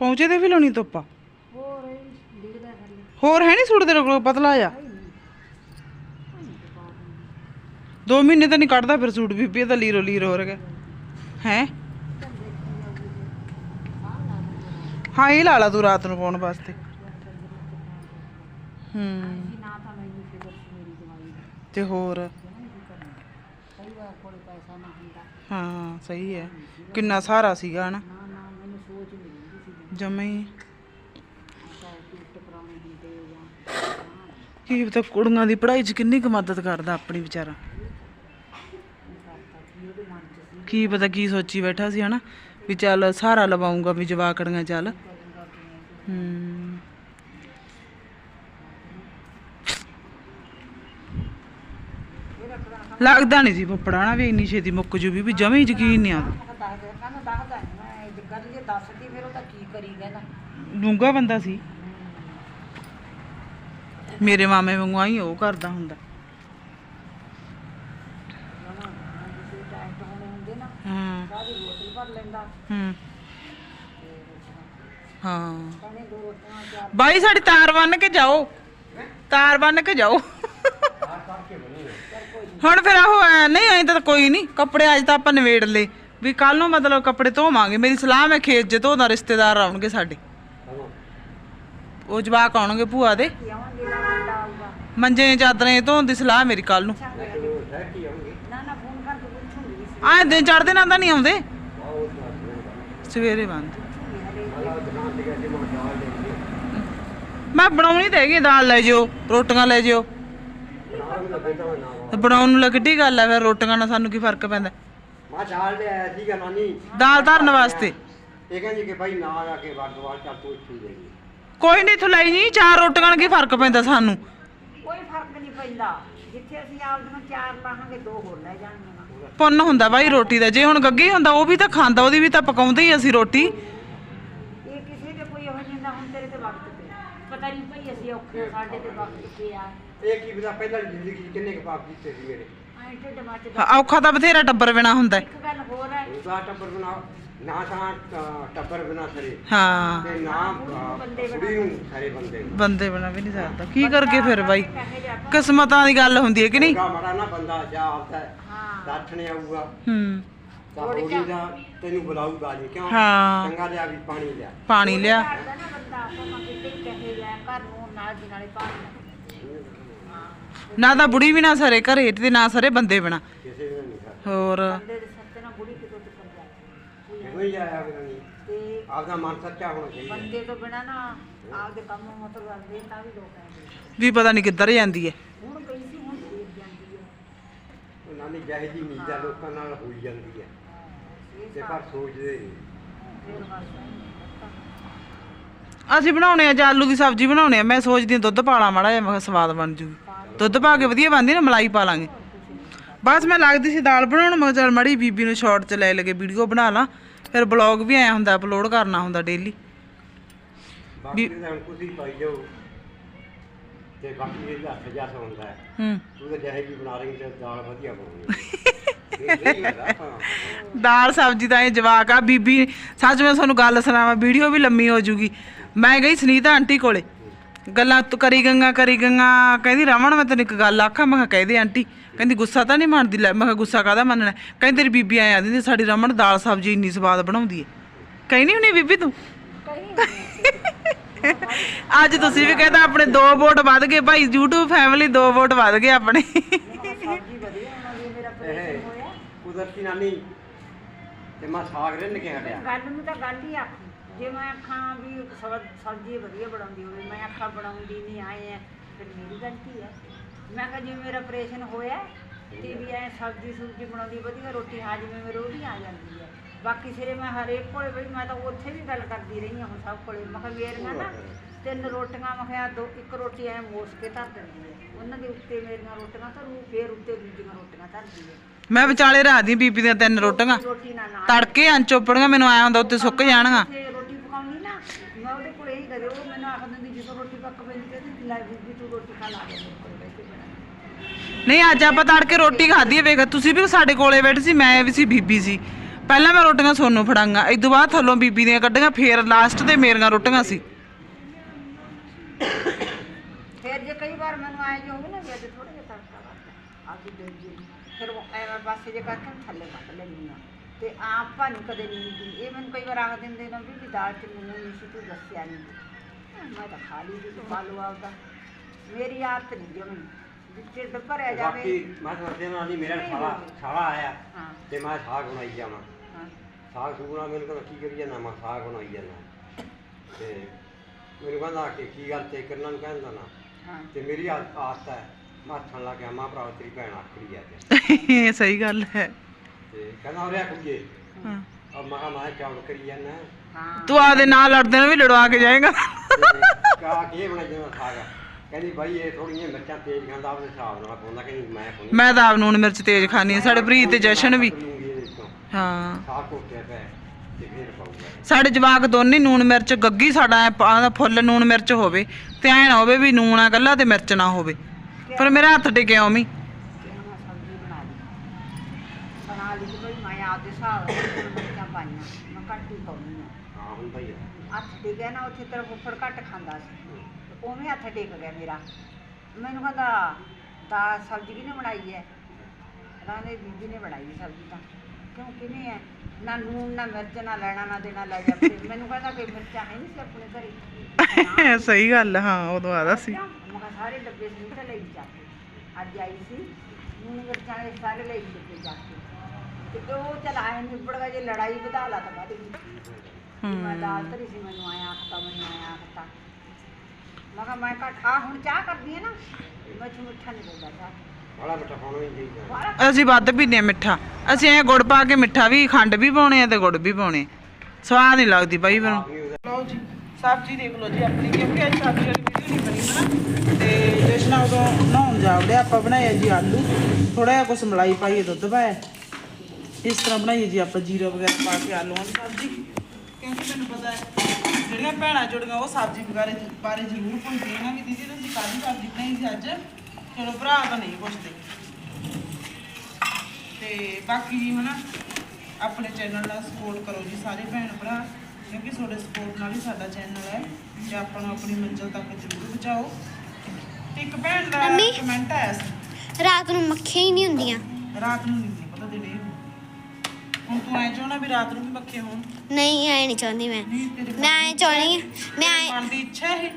ਪਹੁੰਚੇ ਤੇ ਵੀ ਲਾਉਣੀ ਧੁੱਪਾ ਹੋਰ ਇਹ ਡਿੱਗਦਾ ਥੱਲੇ ਹੋਰ ਹੈ ਨਹੀਂ ਸੂਟ ਤੇਰੇ ਕੋਲ? ਪਤਲਾ ਆ ਦੋ ਮਹੀਨੇ ਤਾਂ ਨਹੀਂ ਕੱਢਦਾ ਫਿਰ ਸੂਟ ਬੀਬੀ ਤਾਂ ਲੀਰੋ ਲੀਰੋ ਹੋ ਰਿਹਾ। ਹੈ? ਹਾਂ, ਇਹ ਲਾ ਲਾ ਤੂੰ ਰਾਤ ਨੂੰ ਪਾਉਣ ਵਾਸਤੇ। ਹੂੰ। ਤੇ ਹੋਰ? ਹਾਂ, ਸਹੀ ਹੈ। ਕਿੰਨਾ ਸਹਾਰਾ ਸੀਗਾ ਨਾ ਜਮਾ ਹੀ ਚਾਹੇ ਟੁੱਟ ਕਰਾਉਣੇ ਹੁੰਦੇ ਜਾਂ ਕੀ ਪਤਾ ਕੁੜੀਆਂ ਦੀ ਪੜ੍ਹਾਈ 'ਚ ਕਿੰਨੀ ਕੁ ਮਦਦ ਕਰਦਾ ਆਪਣੀ ਵਿਚਾਰਾ। ਕੀ ਪਤਾ ਕੀ ਸੋਚੀ ਬੈਠਾ ਸੀ ਹਨਾ ਵੀ ਚੱਲ ਸਹਾਰਾ ਲਵਾਉਂਗਾ ਵੀ ਜਵਾਕੜੀਆਂ ਚੱਲ। ਹੂੰ। ਲੱਗਦਾ ਨਹੀਂ ਸੀ ਨਾ ਵੀ ਇੰਨੀ ਛੇਤੀ ਮੁੱਕ ਜੂ ਵੀ ਜਮੇ ਯਕੀਨ ਨਹੀਂ ਆਉਂਦਾ। ਮੈਂ ਦੱਸ ਦੇ ਕਹਿੰਦਾ ਦੱਸਦਾ ਨੀ ਮੈਂ ਜੇ ਗੱਲ ਜੇ ਦੱਸਦੀ ਫਿਰ ਉਹ ਤਾਂ ਕੀ ਕਰੀ ਕਹਿੰਦਾ ਡੂੰਗਾ ਬੰਦਾ ਸੀ ਮੇਰੇ ਮਾਮੇ ਵਾਂਗੂ ਆਈ ਉਹ ਕਰਦਾ ਹੁੰਦਾ। ਟਾਈਟ ਹੂੰ। ਹਾਂ। ਬਾਈ ਸਾਡੀ ਤਾਰ ਬੰਨ ਕੇ ਜਾਓ। ਤਾਰ ਬੰਨ ਕੇ ਜਾਓ। ਹੁਣ ਫਿਰ ਉਹ ਐ, ਨਹੀਂ ਐਂ ਤਾਂ ਕੋਈ ਨਹੀਂ। ਕੱਪੜੇ ਅੱਜ ਤਾਂ ਆਪਾਂ ਨਵੇੜ ਲਏ। ਵੀ ਕੱਲ ਨੂੰ ਮਤਲਬ ਕੱਪੜੇ ਧੋਵਾਂਗੇ। ਮੇਰੀ ਸਲਾਹ ਹੈ ਖੇਤ ਜੇ ਧੋਦਾ ਰਿਸ਼ਤੇਦਾਰ ਆਉਣਗੇ ਸਾਡੇ। ਉਹ ਜਵਾਕ ਆਉਣਗੇ ਭੂਆ ਦੇ ਆਵਾਂਗੇ ਨਾ ਮੁੰਡਾ ਆਊਗਾ ਮੰਜੇ ਚਾਦਰਾਂ ਧੋਣ ਦੀ ਸਲਾਹ ਮੇਰੀ ਕੱਲ ਨੂੰ। ਨਾ ਨਾ ਫੋਨ ਕਰਕੇ ਪੁੱਛੂਗੀ ਆਏ ਦਿਨ ਚੜਦੇ ਨਾਲ ਤਾਂ ਨਹੀਂ ਆਉਂਦੇ? ਸਵੇਰੇ ਬੰਦ। ਮੈਂ ਬਣਾਉਣੀ ਤੇ ਹੈਗੀ ਦਾਲ ਲੈ ਜਿਓ ਰੋਟੀਆਂ ਲੈ ਜਿਓ। ਤੇ ਬਣਾਉਣ ਨੂੰ ਲੈ ਕਿੱਡੀ ਗੱਲ ਆ ਫਿਰ ਰੋਟੀਆਂ ਨਾਲ ਸਾਨੂੰ ਕੀ ਫ਼ਰਕ ਪੈਂਦਾ? ਮੈਂ ਚਾਲ ਲਿਆ ਸੀਗਾ ਨਾਨੀ। ਦਾਲ ਧਰਨ ਵਾਸਤੇ। ਇਹ ਕਹਿੰਦੀ ਕਿ ਭਾਈ ਨਾ ਆ ਕੇ ਵਗਵਾਲ ਚੱਲ ਤੂੰ ਇੱਥੇ ਹੀ ਦੇ ਕੋਈ ਨਹੀਂ ਇੱਥੋਂ ਲਈ ਨਹੀਂ ਚਾਰ ਰੋਟੀਆਂ ਨਾਲ ਕੀ ਫ਼ਰਕ ਪੈਂਦਾ ਸਾਨੂੰ? ਕੋਈ ਫ਼ਰਕ ਨਹੀਂ ਪੈਂਦਾ। ਜਿੱਥੇ ਅਸੀਂ ਆਪਦੀਆਂ ਚਾਰ ਲਾਹਾਂਗੇ ਦੋ ਹੋਰ ਲੈ ਜਾਣਗੀਆਂ ਪੁੰਨ ਹੁੰਦਾ ਬਾਈ ਰੋਟੀ ਦਾ। ਜੇ ਹੁਣ ਗੱਗੀ ਹੁੰਦਾ ਉਹ ਵੀ ਤਾਂ ਖਾਂਦਾ ਉਹਦੀ ਵੀ ਤਾਂ ਪਕਾਉਂਦੇ ਹੀ ਅਸੀਂ ਰੋਟੀ। ਇਹ ਕਿਸੇ ਦੇ ਕੋਈ ਇਹੋ ਜਿਹਾ ਹੁਣ ਤੇਰੇ ਤੇ ਵਕਤ ਤੇ। ਪਤਾ ਨਹੀਂ ਭਈ ਅਸੀਂ ਔਖੇ ਹਾਂ, ਸਾਡੇ ਤੇ ਵਕਤ ਤੇ ਆ। ਇਹ ਕੀ ਪਤਾ ਪਹਿਲਾਂ ਜ਼ਿੰਦਗੀ 'ਚ ਕਿੰਨੇ ਕੁ ਪਾਪ ਕੀਤੇ ਸੀ ਮੇਰੇ। ਐਂ ਢਿੱਡ ਮੱਚ ਹਾਂ, ਔਖਾ ਤਾਂ ਬਥੇਰਾ ਟੱਬਰ ਬਿਨਾ ਹੁੰਦਾ। ਹੈ। ਇੱਕ ਗੱਲ ਹੋਰ ਹੈ। ਉਹਦਾ ਟੱਬਰ ਬਣਾ ਨਾ ਤਾਂ ਅ, ਟੱਬਰ ਬਣਾ ਸਰੇ। ਹਾਂ। ਤੇ ਨਾ ਅ, ਕੁੜੀ ਨੂੰ ਸਾਰੇ ਬੰਦੇ ਨੂੰ। ਬੰਦੇ ਬਣਾ ਵੀ ਨਹੀਂ ਸਕਦਾ ਕੀ ਕਰਕੇ ਫਿਰ ਬਾਈ? ਕਿਸਮਤਾਂ ਦੀ ਗੱਲ ਹੁੰਦੀ ਹੈ ਕਿ ਨਹੀਂ? ਮਾੜਾ ਨਾ ਬੰਦਾ ਜਾ ਆਪਦਾ ਹਾਂ। ਦਾਠਣੇ ਆਊਗਾ। ਹੂੰ। ਤਾਂ ਹੋਲੀ ਦਾ ਤੈਨੂੰ ਬੁਲਾਊਗਾ ਨਹੀਂ ਕਿਉਂ? ਹਾਂ। ਚੰਗਾ ਲਿਆ ਵੀ ਪਾਣੀ ਲਿਆ। ਪਾਣੀ ਲਿਆ। ਕਰਦਾ ਨਾ ਤਾਂ ਬੁੜੀ ਵੀ ਨਾ ਸਰੇ ਘਰੇ ਤੇ ਨਾ ਸਰੇ ਬੰਦੇ ਬਣਾ ਹੋਰ? ਬੰਦੇ ਦੇ ਸੱਤੇ ਨਾਲ ਬੁੜੀ ਕਿਤੋਂ ਟੁੱਟ ਜਾਂਦੀ ਇਹੋ ਹੀ ਆਇਆ ਵੀ ਨਹੀਂ ਤੇ ਆਪਦਾ ਮਨ ਸੱਚਾ ਹੋਣਾ ਚਾਹੀਦਾ। ਬੰਦੇ ਤੋਂ ਬਿਨਾ ਨਾ ਆਪਦੇ ਕੰਮ ਮਤਲਬ ਕਰਦੇ ਤਾਂ ਵੀ ਲੋਕ ਕਹਿੰਦੇ ਵੀ ਪਤਾ ਨਹੀਂ ਕਿੱਧਰ ਜਾਂਦੀ ਹੈ। ਹੁਣ ਗਈ ਸੀ ਹੁਣ ਫੇਰ ਜਾਂਦੀ ਹੈ ਉਹਨਾਂ ਦੀ ਜਿਹੇ ਜੀ ਆ ਲੋਕਾਂ ਨਾਲ ਹੋਈ ਜਾਂਦੀ ਹੈ। ਤੇ ਪਰ ਸੋਚਦੇ ਨਹੀਂ। ਫੇਰ ਬਸ ਅਸੀਂ ਬਣਾਉਣੇ ਆ ਜਾਂ ਆਲੂ ਦੀ ਸਬਜ਼ੀ ਬਣਾਉਣੇ ਆ ਮੈਂ ਸੋਚਦੀ ਹਾਂ ਦੁੱਧ ਪਾਲਾ ਮਾੜਾ ਜਿਹਾ ਮੈਂ ਕਿਹਾ ਸਵਾਦ ਬਣ ਜੂਗੀ। ਦੁੱਧ ਪਾ ਕੇ ਵਧੀਆ ਬਣਦੀ ਨਾ ਮਲਾਈ ਪਾ ਲਾਂਗੇ। ਬਸ ਮੈਂ ਲੱਗਦੀ ਸੀ ਦਾਲ ਬਣਾਉਣ ਮੈਂ ਕਿਹਾ ਚੱਲ ਮੜੀ ਬੀਬੀ ਨੂੰ ਸ਼ਾਰਟ ਚ ਲੈ ਲਗੇ ਵੀਡੀਓ ਬਣਾ ਲਾਂ। ਫਿਰ ਬਲੌਗ ਵੀ ਆਇਆ ਹੁੰਦਾ ਅਪਲੋਡ ਕਰਨਾ ਹੁੰਦਾ ਡੇਲੀ ਬਾਕੀ ਤਾਂ ਹੁਣ ਤੁਸੀਂ ਪਾਈ ਜਾਓ। ਤੇ ਬਾਕੀ ਇਹ ਹੱਥ ਜਾ ਹੁੰਦਾ ਹੈ। ਹੂੰ। ਤੂੰ ਤਾਂ ਜਿਹੇ ਜੀ ਬਣਾ ਰਹੀ ਤੇ ਦਾਲ ਵਧੀਆ ਸਬਜ਼ੀ ਤਾਂ ਇਹ ਜਵਾਕ ਆ। ਬੀਬੀ ਸੱਚ ਮੈਂ ਤੁਹਾਨੂੰ ਗੱਲ ਸੁਣਾਵਾਂ ਵੀਡੀਓ ਵੀ ਲੰਮੀ ਹੋ ਜੂਗੀ। ਮੈਂ ਗਈ ਸੁਨੀਤਾ ਆਂਟੀ ਕੋਲੇ। ਗੱਲਾਂ ਤੂੰ ਕਰੀ ਗੰਗਾ ਕਰੀ ਗੰਗਾ ਕਹਿੰਦੀ ਰਮਨ ਮੈਂ ਤੈਨੂੰ ਇੱਕ ਗੱਲ ਆਖਾਂ ਮੈਂ ਕਿਹਾ ਕਹਿ ਦੇ ਆਂਟੀ ਕਹਿੰਦੀ ਗੁੱਸਾ ਤਾਂ ਨਹੀਂ ਮੰਨਦੀ ਲੈ ਮੈਂ ਕਿਹਾ ਗੁੱਸਾ ਕਾਹਦਾ ਮੰਨਣਾ? ਕਹਿੰਦੀ ਤੇਰੀ ਬੀਬੀ ਆਇਆ ਆਂਦੀ ਸਾਡੀ ਰਮਨ ਦਾਲ ਸਬਜ਼ੀ ਇੰਨੀ ਸਵਾਦ ਬਣਾਉਂਦੀ ਹੈ ਕਹਿੰਦੀ ਹੁਣੀ ਬੀਬੀ ਤੂੰ? ਅੱਜ ਤੁਸੀਂ ਵੀ ਕਹਿੰਦਾ ਆਪਣੇ ਦੋ ਵੋਟ ਵੱਧ ਗਏ ਭਾਈ YouTube ਫੈਮਿਲੀ ਦੋ ਵੋਟ ਵੱਧ ਗਏ ਆਪਣੇ। ਸਬਜ਼ੀ ਵਧੀਆ ਉਹਨਾਂ ਦੀ ਮੇਰਾ ਇਹ ਕੁਦਰਤੀ ਨਾਨੀ ਤੇ ਮੈਂ ਸਾਗ ਰਿੰਨ ਕੇ ਹਟਿਆ। ਗੱਲ ਨੂੰ ਤਾਂ ਗੱਲ ਹੀ ਆਖੀ। ਜੇ ਮੈਂ ਆਖਾਂ ਵੀ ਸਬ- ਸਬਜ਼ੀ ਵਧੀਆ ਬਣਾਉਂਦੀ ਹੋਵੇ ਮੈਂ ਆਖਾਂ ਬਣਾਉਂਦੀ ਨਹੀਂ ਆਏ ਐ ਫਿਰ ਮੇਰੀ ਗਲਤੀ ਹੈ ਮੈਂ ਕਿਹਾ ਜਿਵੇਂ ਮੇਰਾ ਆਪਰੇਸ਼ਨ ਹੋਇਆ ਤੇ ਵੀ ਐ ਸਬਜ਼ੀ ਸੁਬਜ਼ੀ ਬਣਾਉਂਦੀ ਵਧੀਆ ਰੋਟੀ ਹਾਜ਼ਮੇ ਮੇਰੇ ਉਹ ਵੀ ਆ ਜਾਂਦੀ ਹੈ। ਬਾਕੀ ਸਿਰੇ ਮੈਂ ਹਰੇਕ ਕੋਲੇ ਬਈ ਮੈਂ ਤਾਂ ਉੱਥੇ ਵੀ ਗੱਲ ਕਰਦੀ ਰਹੀ ਹਾਂ ਹੁਣ ਸਭ ਕੋਲੇ। ਮੈਂ ਕਿਹਾ ਮੇਰੀਆਂ ਨਾ ਤਿੰਨ ਰੋਟੀਆਂ ਮੈਂ ਕਿਹਾ ਦੋ ਇੱਕ ਰੋਟੀ ਐ ਮੋਸ ਕੇ ਧਰ ਦਿੰਦੀ ਹੈ। ਉਹਨਾਂ ਦੇ ਉੱਤੇ ਮੇਰੀਆਂ ਰੋਟੀਆਂ ਧਰੂ ਫੇਰ ਉੱਤੇ ਦੂਜੀਆਂ ਰੋਟੀਆਂ ਧਰਦੀ ਹੈ। ਮੈਂ ਵਿਚਾਲੇ ਰਾਦੀ ਬੀਬੀ ਦੀਆਂ ਤਿੰਨ ਰੋਟੀਆਂ। ਰੋਟੀ ਨਾਲ ਨਾਲ ਤੜਕੇ ਆਂ ਚੋਪੜੀਆਂ ਮੈਨੂੰ ਆਇਆ ਹੁੰਦਾ ਉੱਤੇ ਸੁੱਕ ਜਾਣਗੀਆਂ ਤੇ ਰੋਟੀ ਪਕਾਉਣੀ ਨਾ ਮੈਂ ਉਹਦੇ ਕੋਲ ਇਹੀ ਕਰੇ ਉਹ ਮੈਨੂੰ ਆਖ ਦਿੰਦੀ ਜਦੋਂ ਰੋਟੀ ਪੱਕ ਪੈਂਦੀ ਕਹਿੰਦੀ ਲੈ ਬੀਬੀ ਤੂੰ ਰੋਟੀ ਖਾ ਲਾ ਦੇ ਮੇਰੇ ਕੋਲ ਬਹਿ ਕੇ ਬਣਾ ਨਹੀਂ, ਅੱਜ ਆਪਾਂ ਤੜਕੇ ਰੋਟੀ ਖਾਧੀ ਹੈ, ਵੇਖ, ਤੁਸੀਂ ਵੀ ਸਾਡੇ ਕੋਲੇ ਬੈਠੇ ਸੀ, ਮੈਂ ਵੀ ਸੀ, ਬੀਬੀ ਸੀ। ਪਹਿਲਾਂ ਮੈਂ ਰੋਟੀਆਂ ਸੋਨੂੰ ਫੜਾਂਗਾ, ਇਸ ਤੋਂ ਬਾਅਦ ਥੱਲੋਂ ਬੀਬੀ ਦੀਆਂ ਕੱਢੀਆਂ, ਫੇਰ ਲਾਸਟ ਤੇ ਮੇਰੀਆਂ ਰੋਟੀਆਂ ਸੀ। ਫਿਰ ਜੇ ਕਈ ਵਾਰ ਮੈਨੂੰ ਆਏ ਜੋ ਹੋਵੇ ਨਾ ਵੀ ਅੱਜ ਥੋੜਾ ਜਿਹਾ ਤੜਕਾ ਵੱਧ ਅੱਜ ਦੇ ਜੀ, ਫਿਰ ਉਹ ਐਵੇਂ ਪਾਸੇ ਜੇ ਕਰਕੇ ਮੈਂ ਥੱਲੇ ਕੱਢ ਲੈਂਦੀ ਆ ਤੇ ਆਪਾਂ ਨੂੰ ਕਦੇ ਨਹੀਂ ਦੀ। ਇਹ ਮੈਨੂੰ ਕਈ ਵਾਰ ਆਖ ਦਿੰਦੇ ਨੇ ਵੀ ਵੀ ਦਾਲ ਚ ਮੈਨੂੰ ਨਹੀਂ ਸੀ, ਤੂੰ ਦੱਸਿਆ ਨਹੀਂ ਮੈਂ ਤਾਂ ਖਾ ਲਈ ਸੀ, ਖਾ ਲਓ ਆਪਦਾ। ਮੇਰੀ ਆਦਤ ਨਹੀਂ ਜੋ ਮੈਨੂੰ ਵੀ ਢਿੱਡ ਭਰਿਆ ਜਾਵੇ। ਬਾਕੀ ਮੈਂ ਸਮਝਦੇ ਨਾਲ ਨਹੀਂ ਮੇਰਾ ਸਾਲਾ ਸਾਲਾ ਆਇਆ ਹਾਂ। ਤੇ ਮੈਂ ਸਾਗ ਬਣਾਈ ਜਾਵਾਂ। ਹਾਂ। ਸਾਗ ਸੂਗਣਾ ਮੈਨੂੰ ਕਹਿੰਦਾ ਕੀ ਕਰੀ ਜਾਂਦਾ? ਮੈਂ ਸਾਗ ਬਣਾਈ ਜਾਂਦਾ। ਤੇ ਮੈਨੂੰ ਕਹਿੰਦਾ ਕਿ ਕੀ ਗੱਲ ਤੇ ਕਰਨਾ ਨੂੰ ਕਹਿੰਦਾ ਨਾ ਹਾਂ। ਤੇ ਮੇਰੀ ਆ- ਆਦਤ ਹੈ। ਮੈਂ ਹੱਥਾਂ ਲਾ ਕੇ ਮਾਂ ਭਰਾ ਤੇਰੀ ਭੈਣ ਆਖੜੀ ਆ ਤੇ ਸਹੀ ਗੱਲ ਹੈ। ਤੇ ਕਹਿੰਦਾ ਉਰੇ ਆ ਕੁੜੀਏ। ਹਾਂ। ਅਬ ਮੈਂ ਕਿਹਾ ਮੈਂ ਚੌੜ ਕਰੀ ਜਾਂਦਾ? ਹਾਂ। ਤੂੰ ਆਪਦੇ ਨਾਲ ਲੜਦੇ ਨੂੰ ਵੀ ਲੜਵਾ ਕੇ ਜਾਏਗਾ। ਕਾ ਕੀ ਬਣਾਈ ਜਾਂਦਾ ਸਾਗ। ਕਹਿੰਦੀ ਬਾਈ ਇਹ ਥੋੜੀਆਂ ਮਿਰਚਾਂ ਤੇਜ਼ ਖਾਂਦਾ ਆਪਣੇ ਹਿਸਾਬ ਨਾਲ ਪਾਉਂਦਾ ਕਹਿੰਦੀ ਮੈਂ ਤਾਂ ਆਪ ਨੂਣ ਮਿਰਚ ਤੇਜ਼ ਖਾਣੀ ਆ ਸਾਡੇ ਪ੍ਰੀਤ ਤੇ ਜਸ਼ਨ ਵੀ। ਹਾਂ। ਤੇ ਫਿਰ ਸਾਡੇ ਜਵਾਕ ਦੋਨੇ ਨੂਣ ਮਿਰਚ ਗੱਗੀ ਸਾਡਾ ਐਂ ਪਾ- ਆਹ ਫੁੱਲ ਨੂਣ ਮਿਰਚ ਹੋਵੇ ਤੇ ਐ ਨਾ ਹੋਵੇ ਵੀ ਨੂਣ ਆ ਗੱਲਾ ਤੇ ਮਿਰਚ ਨਾ ਹੋਵੇ। ਪਰ ਮੇਰਾ ਹੱਥ ਟਿਕਿਆ ਉਵੇਂ ਹੀ। ਤੇ ਹੁਣ ਮੈਂ ਸਬਜ਼ੀ ਬਣਾ ਲਈ ਬਣਾ ਲਈ ਤੇ ਬਈ ਮੈਂ ਆਪਦੇ ਹਿਸਾਬ ਨਾਲ ਮਿਰਚਾਂ ਪਾਈਆਂ ਮੈਂ ਘੱਟ ਹੀ ਪਾਉਂਦੀ ਹਾਂ ਹਾਂ ਹੁੰਦਾ ਹੀ ਆ। ਹੱਥ ਟਿਕਿਆ ਨਾ ਉੱਥੇ ਤੇਰਾ ਫੁੱਫੜ ਘੱਟ ਖਾਂਦਾ ਸੀ। ਉਵੇਂ ਹੱਥ ਟਿਕ ਗਿਆ ਮੇਰਾ। ਮੈਨੂੰ ਕਹਿੰਦਾ ਦਾਲ ਸਬਜ਼ੀ ਕਿਹਨੇ ਬਣਾਈ ਹੈ ਕਹਿੰਦੇ ਬੀਬੀ ਨੇ ਬਣਾਈ ਹੈ ਸਬਜ਼ੀ ਤਾਂ। ਕਿਉਂ ਕਿਵੇਂ ਹੈ ਨਾ ਨੂਨ ਨਾ ਮਿਰਚ ਨਾ ਲੈਣਾ ਨਾ ਦੇਣਾ ਲੈ ਜਾ। ਫਿਰ ਮੈਨੂੰ ਕਹਿੰਦਾ ਕੋਈ ਮਿਰਚਾਂ ਹੈ ਨਹੀਂ ਸੀ ਆਪਣੇ ਘਰੇ। ਸਹੀ ਗੱਲ ਹਾਂ ਉਦੋਂ ਆਦਾ ਸੀ? ਮੈਂ ਸਾਰੇ ਡੱਬੇ ਸੀ ਤਾਂ ਲਈ ਜਾ ਕੇ। ਅੱਜ ਆਈ ਸੀ ਨੂਨ ਮਿਰਚਾਂ ਦੇ ਸਾਰੇ ਲਈ ਜਾ ਕੇ। ਤੇ ਉਹ ਚਲ ਆਏ ਨਿਬੜ ਗਿਆ ਜੇ ਲੜਾਈ ਵਧਾ ਲਾ ਤਾਂ ਬਾਅਦ ਵਿੱਚ ਮੈਂ ਦਾਲ ਧਰੀ ਸੀ ਮੈਨੂੰ ਆਇਆ ਆਖਤਾ ਮੈਨੂੰ ਆਇਆ ਆਖਤਾ ਮੈਂ ਕਿਹਾ ਮੈਂ ਘੱਟ ਆ ਹੁਣ ਚਾਹ ਕਰਦੀ ਹੈ ਨਾ ਮੈਂ ਚ ਮਿੱਠਾ ਨਹੀਂ ਦਿੰਦਾ ਚਾਹ। ਬੜਾ ਮਿੱਠਾ ਖਾਣਾ ਹੀ ਨਹੀਂ ਚਾਹੀਦਾ। ਬਾਹਲਾ ਅਸੀਂ ਵੱਧ ਪੀਂਦੇ ਹਾਂ ਮਿੱਠਾ। ਅਸੀਂ ਐ ਗੁੜ ਪਾ ਕੇ ਮਿੱਠਾ ਵੀ ਖੰਡ ਵੀ ਪਾਉਣੇ ਆ ਤੇ ਗੁੜ ਵੀ ਪਾਉਣੇ ਸਵਾਦ ਨਹੀਂ ਲੱਗਦੀ ਬਾਈ ਮੈਨੂੰ ਲਓ ਜੀ ਸਬਜ਼ੀ ਦੇਖ ਲਓ ਜੀ ਆਪਣੀ ਕਿਉਂਕਿ ਅੱਜ ਸਬਜ਼ੀ ਵਾਲੀ ਵੀਡੀਓ ਨਹੀਂ ਬਣੀ ਹਨਾ। ਤੇ ਜਸ਼ਨਾ ਉਦੋਂ ਨਹਾਉਣ ਜਾ ਵੜਿਆ ਆਪਾਂ ਬਣਾਇਆ ਜੀ ਆਲੂ। ਥੋੜਾ ਜਿਹਾ ਕੁਛ ਮਲਾਈ ਪਾਈਏ ਦੁੱਧ ਪਾਇਆ। ਇਸ ਤਰ੍ਹਾਂ ਬਣਾਈਏ ਜੀ ਆਪਾਂ ਜੀਰਾ ਵਗੈਰਾ ਪਾ ਕੇ ਆਲੂਆਂ ਦੀ ਸਬਜ਼ੀ। ਕਿਉਂਕਿ ਮੈਨੂੰ ਪਤਾ ਹੈ ਜਿਹੜੀਆਂ ਭੈਣਾਂ ਜੁੜੀਆਂ ਉਹ ਸਬਜ਼ੀ ਵਗੈਰੇ ਬਾਰੇ ਜ਼ਰੂਰ ਪੁੱਛਦੀਆਂ ਨੇ ਵੀ ਦੀਦੀ ਤੁਸੀਂ ਕਾਹਦੀ ਸਬਜ਼ੀ ਬਣਾਈ ਸੀ ਅੱਜ? ਚਲੋ ਭਰਾ ਤਾਂ ਨਹੀਂ ਪੁੱਛਦੇ। ਤੇ ਬਾਕੀ ਜੀ ਹਨਾ ਆਪਣੇ ਚੈਨਲ ਨਾਲ ਸਪੋਰਟ ਕਰੋ ਜੀ ਸਾਰੇ ਭੈਣ ਭਰਾ ਕਿਉਂਕਿ ਤੁਹਾਡੇ ਸਪੋਰਟ ਨਾਲ ਹੀ ਸਾਡਾ ਚੈਨਲ ਹੈ। ਤੇ ਆਪਾਂ ਨੂੰ ਆਪਣੀ ਮੰਜ਼ਿਲ ਤੱਕ ਜ਼ਰੂਰ ਪਹੁੰਚਾਓ। ਤੇ ਇੱਕ ਭੈਣ ਦਾ ਮੰਮੀ। ਕਮੈਂਟ ਆਇਆ ਸੀ। ਰਾਤ ਨੂੰ ਮੱਖੀਆਂ ਹੀ ਨਹੀਂ ਹੁੰਦੀਆਂ। ਰਾਤ ਨੂੰ ਨਹੀਂ। ਹੁਣ ਤੂੰ ਐ ਚਾਹਣਾ ਵੀ ਰਾਤ ਨੂੰ ਵੀ ਪੱਖੇ ਹੋਣ? ਨਹੀਂ ਐ ਨਹੀਂ ਚਾਹੁੰਦੀ ਮੈਂ। ਨਹੀਂ ਤੇਰੇ ਮੈਂ ਐ ਚਾਹੁੰਦੀ ਮੈਂ ਐਂ- ਮਨ ਦੀ ਇੱਛਾ ਹੈ?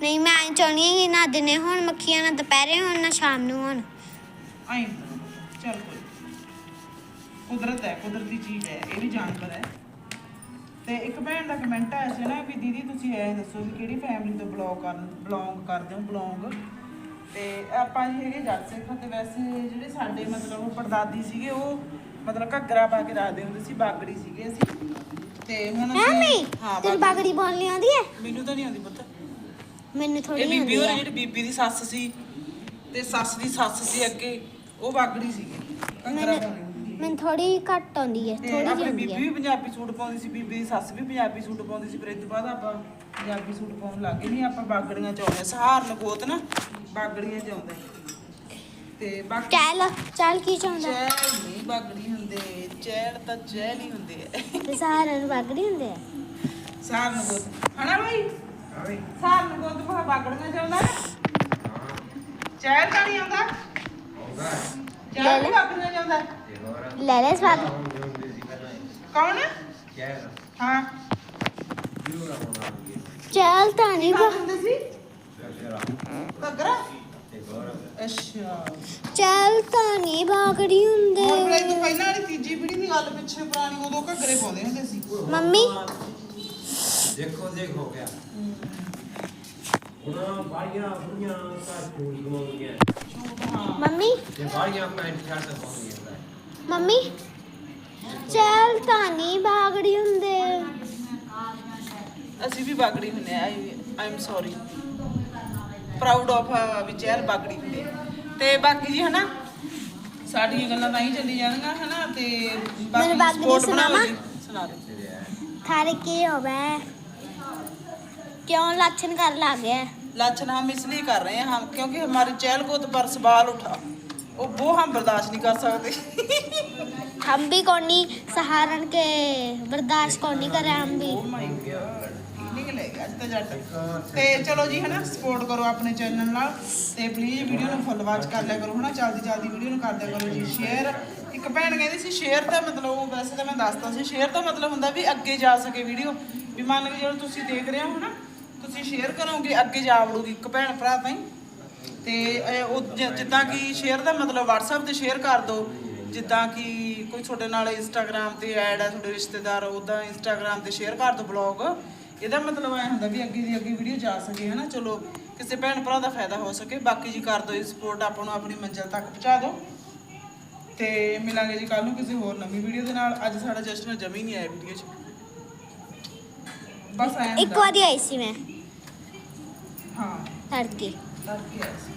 ਨਹੀਂ ਮੈਂ ਐ ਚਾਹੁੰਦੀ ਹਾਂ ਕਿ ਨਾ ਦਿਨੇ ਹੋਣ ਮੱਖੀਆਂ ਨਾ ਦੁਪਹਿਰੇ ਹੋਣ ਨਾ ਸ਼ਾਮ ਨੂੰ ਹੋਣ। ਐਂ ਚੱਲ ਕੋਈ ਕੁਦਰਤ ਹੈ ਕੁਦਰਤੀ ਚੀਜ਼ ਹੈ ਇਹ ਵੀ ਜਾਨਵਰ ਹੈ। ਤੇ ਇੱਕ ਭੈਣ ਦਾ ਕਮੈਂਟ ਆਇਆ ਸੀ ਨਾ ਵੀ ਦੀਦੀ ਤੁਸੀਂ ਐ ਦੱਸੋ ਵੀ ਕਿਹੜੀ ਫੈਮਿਲੀ ਤੋਂ ਬਿਲੋਂਗ ਕਰ ਬਿਲੋਂਗ ਕਰਦੇ ਹੋ ਬਿਲੋਂਗ ਤੇ ਆਪਾਂ ਜੀ ਹੈਗੇ ਜੱਟ ਸਿੱਖ ਤੇ ਵੈਸੇ ਜਿਹੜੇ ਸਾਡੇ ਮਤਲਬ ਉਹ ਪੜਦਾਦੀ ਸੀਗੇ ਉਹ ਮਤਲਬ ਘੱਗਰਾ ਪਾ ਕੇ ਰੱਖਦੇ ਹੁੰਦੇ ਸੀ ਬਾਗੜੀ ਸੀਗੇ ਅਸੀਂ। ਤੇ ਹੁਣ ਮੰਮੀ ਹਾਂ ਤੇਰੀ ਬਾਗੜੀ ਬਾਗੜੀ ਬੋਲਣੀ ਆਉਂਦੀ ਹੈ? ਮੈਨੂੰ ਤਾਂ ਨਹੀਂ ਆਉਂਦੀ ਪੁੱਤ। ਮੈਨੂੰ ਇਹ ਥੋੜੀ ਬੀਬੀ ਆਉਂਦੀ ਹੋਰੀ ਹੈ ਜਿਹੜੀ ਬੀਬੀ ਦੀ ਸੱਸ ਸੀ ਤੇ ਸੱਸ ਦੀ ਸੱਸ ਸੀ ਅੱਗੇ ਉਹ ਬਾਗੜੀ ਸੀਗੀ। ਘੱਗਰਾ ਪਾਉਂਦੀ ਹੁੰਦੀ ਸੀ। ਮੈਨੂੰ ਥੋੜੀ ਘੱਟ ਆਉਂਦੀ ਹੈ ਤੇ ਥੋੜੀ ਜਿਹੀ ਆਪਣੀ ਆਉਂਦੀ ਬੀਬੀ ਹੈ ਵੀ ਪੰਜਾਬੀ ਸੂਟ ਪਾਉਂਦੀ ਸੀ ਬੀਬੀ ਦੀ ਸੱਸ ਵੀ ਪੰਜਾਬੀ ਸੂਟ ਪਾਉਂਦੀ ਸੀ ਫਿਰ ਇਸ ਤੋਂ ਬਾਅਦ ਆਪਾਂ ਪੰਜਾਬੀ ਸੂਟ ਪਾਉਣ ਲੱਗ ਗਏ ਨਹੀਂ ਆਪਾਂ ਬਾਗੜੀਆਂ ਚ ਆਉਂਦੇ ਸਹਾਰਨ ਗੋਤ ਨਾ ਬਾਗੜੀਆਂ ਚ ਆਉਂਦਾ ਤੇ ਬਾਕੀ ਚੱਲ ਚੱਲ ਕੀ ਚਾਹੁੰਦਾ ਚੈਲ ਨਹੀਂ ਬਾਗੜੀ ਹੁੰਦੇ ਚੈਲ ਤਾਂ ਚੈਲ ਹੀ ਹੁੰਦੇ ਆ। ਤੇ ਸਾਰਿਆਂ ਨੂੰ ਬਾਗੜੀ ਹੁੰਦੇ ਆ? ਸਹਾਰਨ ਗੋਤ ਹਨਾ ਭਾਈ ਸਹਾਰਨ ਗੋਤ ਬਾ ਬਾਗੜੀਆਂ ਚ ਆਉਂਦਾ ਚੈਲ ਤਾਂ ਨਹੀਂ ਆਉਂਦਾ? ਚੈਲ ਬਾਗੜੀਆਂ ਲੈ ਲੈ ਸਵਾਦ। ਕੌਣ? ਹਾਂ। ਚੱਲ ਤਾਂ ਨਹੀਂ ਕੀ ਬਾ- ਹੁੰਦੇ ਸੀ? ਘੱਗਰਾ? ਅੱਛਾ। ਚੱਲ ਤਾਂ ਨਹੀਂ ਬਾਗੜੀ ਹੁੰਦੇ ਹੋਰ ਬਲੇ ਤੋਂ ਪਹਿਲਾਂ ਵਾਲੀ ਤੀਜੀ ਪੀੜ੍ਹੀ ਦੀ ਗੱਲ ਪਿੱਛੇ ਪੁਰਾਣੀ ਉਦੋਂ ਘੱਗਰੇ ਪਾਉਂਦੇ ਹੁੰਦੇ ਸੀ। ਮੰਮੀ? ਦੇਖੋ ਦੇਖ ਹੋ ਗਿਆ। ਉਹਨਾਂ ਬਾੜੀਆਂ ਬੁੜੀਆਂ ਕਮਾਉਂਦੀਆਂ ਝੂਠ ਹਾਂ ਮੰਮੀ? ਤੇ ਬਾੜੀਆਂ ਪੈਂਟ ਸ਼ਰਟ ਪਾਉਂਦੀਆਂ ਮੰਮੀ? ਚੱਲ ਤਾਂ ਨਹੀਂ ਬਾਗੜੀ ਹੁੰਦੇ ਅਸੀਂ ਵੀ ਬਾਗੜੀ ਹੁੰਨੇ ਆ I am sorry proud of ਵਿਚੈਲ Bagri ਹੁੰਦੇ ਤੇ ਬਾਕੀ ਜੀ ਹਨਾ ਸਾਡੀਆਂ ਗੱਲਾਂ ਤਾਂ ਹੀ ਚੱਲੀ ਜਾਣਗੀਆਂ ਹਨਾ ਤੇ ਮੈਨੂੰ ਬਾਕੀ ਬਾਗੜੀ ਸਪੋਰਟ ਬਣਾਓ ਸੁਣਾਵਾਂ? ਜੀ ਸੁਣਾ ਦਿਓ ਥਾਰੇ ਕੀ ਹੋਵੇ ਕਿਉਂ ਲੱਛਣ ਕਰ ਲੱਗ ਗਿਆ लक्षण हम इसलिए कर रहे हैं हम क्योंकि हमारी चहल को तो पर सवाल उठा वो वो हम बर्दाश्त नहीं कर सकते हम भी कौनी सहारन के बर्दाश्त कौनी करे हम भी ओ माय ਨਿਕਲੇਗਾ ਤੇ ਚਲੋ ਜੀ ਹਨਾ ਸਪੋਰਟ ਕਰੋ ਆਪਣੇ ਚੈਨਲ ਨਾਲ। ਤੇ ਪਲੀਜ਼ ਵੀਡੀਓ ਨੂੰ ਫੁੱਲ ਵਾਚ ਕਰ ਲਿਆ ਕਰੋ ਹਨਾ, ਜਲਦੀ ਜਲਦੀ ਵੀਡੀਓ ਨੂੰ ਕਰ ਦਿਆ ਕਰੋ ਜੀ ਸ਼ੇਅਰ ਇੱਕ ਭੈਣ ਕਹਿੰਦੀ ਸੀ ਸ਼ੇਅਰ ਦਾ ਮਤਲਬ ਵੈਸੇ ਤਾਂ ਮੈਂ ਦੱਸਤਾ ਸੀ ਸ਼ੇਅਰ ਦਾ ਮਤਲਬ ਹੁੰਦਾ ਵੀ ਅੱਗੇ ਜਾ ਸਕੇ ਵੀਡੀਓ ਵੀ ਮੰਨ ਕੇ ਜਦੋਂ ਤੁਸੀਂ ਦੇਖ ਰਹੇ ਹੋ ਹਨਾ, ਤੁਸੀਂ ਸ਼ੇਅਰ ਕਰੋਗੇ, ਅੱਗੇ ਜਾ ਵੜੂਗੀ ਇੱਕ ਭੈਣ ਭਰਾ ਤਾਈਂ ਤੇ ਉਹ ਜਿੱਦਾਂ ਕਿ ਸ਼ੇਅਰ ਦਾ ਮਤਲਬ WhatsApp ਤੇ ਸ਼ੇਅਰ ਕਰ ਦਿਓ ਜਿੱਦਾਂ ਕਿ ਕੋਈ ਤੁਹਾਡੇ ਨਾਲ Instagram ਤੇ ਐਡ ਹੈ ਤੁਹਾਡੇ ਰਿਸ਼ਤੇਦਾਰ ਉਹਦਾ Instagram ਤੇ ਸ਼ੇਅਰ ਕਰ ਦਿਓ ਬਲੌਗ ਇਹਦਾ ਮਤਲਬ ਐ ਹੁੰਦਾ ਵੀ ਅੱਗੇ ਦੀ ਅੱਗੇ ਵੀਡੀਓ ਜਾ ਸਕੇ ਹਨਾ? ਚਲੋ ਕਿਸੇ ਭੈਣ ਭਰਾ ਦਾ ਫਾਇਦਾ ਹੋ ਸਕੇ। ਬਾਕੀ ਜੀ ਕਰ ਦਿਓ ਸਪੋਰਟ ਆਪਾਂ ਨੂੰ ਆਪਣੀ ਮੰਜ਼ਿਲ ਤੱਕ ਪਹੁੰਚਾ ਦਿਓ। ਤੇ ਮਿਲਾਂਗੇ ਜੀ ਕੱਲ ਨੂੰ ਕਿਸੇ ਹੋਰ ਨਵੀਂ ਵੀਡੀਓ ਦੇ ਨਾਲ। ਅੱਜ ਸਾਡਾ ਜਸ਼ਨ ਜਮੀ ਨਹੀਂ ਆਇਆ ਵੀਡੀਓ 'ਚ। ਬਸ ਐਂ ਇੱਕ ਵਾਰੀ ਆਈ ਸੀ ਮੈਂ। ਹਾਂ। ਤੜਕੇ। ਕਰਕੇ ਆਇਆ ਸੀ।